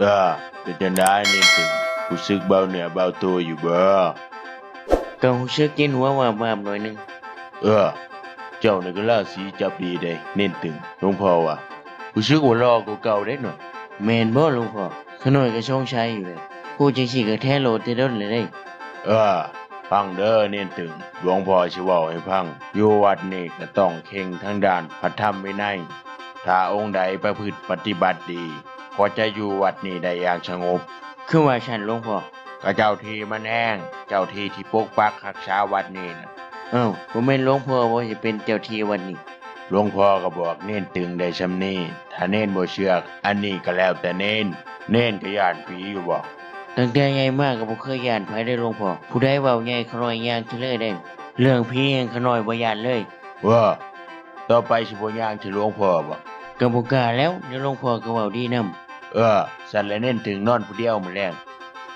เออเป็นจังได้นี่ถึงรู้สึกเบาเหนือเบาตัวอยู่บ่ก็รู้สึกกินหัวว่าบาบหน่อยหนึงเออเจ้านี่ก็ราศีจับดีได้เน้นตึงหลวงพ่อว่ะรู้สึกว่ารอกว่าเก่าได้หน่อยแม่นบ่หลวงพ่อขน้อยก็ชงชัยอยู่เลยพูดจังซี่ก็แท้โลดแต่ดนเลยเด้ เออฟังเด้อเน้นตึงหลวงพ่อสิเว้าให้ฟังอยู่วัดนี่ก็ต้องเข่งทางด้านพระธรรมวินัยถ้าองค์ใดประพฤติปฏิบัติดี ก็จะอยู่วัดนี้ได้อย่างสงบ คือว่าฉันหลวงพ่อก็เจ้าที่มันแห้งเจ้าที่ที่ปกปักรักษาวัดนี่นะเอ้าบ่แม่นหลวงพ่อว่าจะเป็นเจ้าที่วันนี้หลวงพ่อก็บอกเน้นตึงได้ชำนี้ถ้าเน้นบ่เชื่ออันนี้ก็แล้วแต่เน้น เน้นก็ย่านผีอยู่บ่ตั้งแต่ใหญ่มากก็บ่เคยย่านไผได้หลวงพ่อผู้ใดเว้าใหญ่ขน้อยย่างเทเลยได้ เรื่องผีเองขน้อยบ่ย่านเลยว่าต่อไปสิบ่ย่างที่หลวงพ่อบ่ก็บ่กล้าแล้วเดี๋ยวหลวงพ่อก็เว้าดีนํ เออ สันเลยเน้นถึงนอนผู้เดียวมือแรง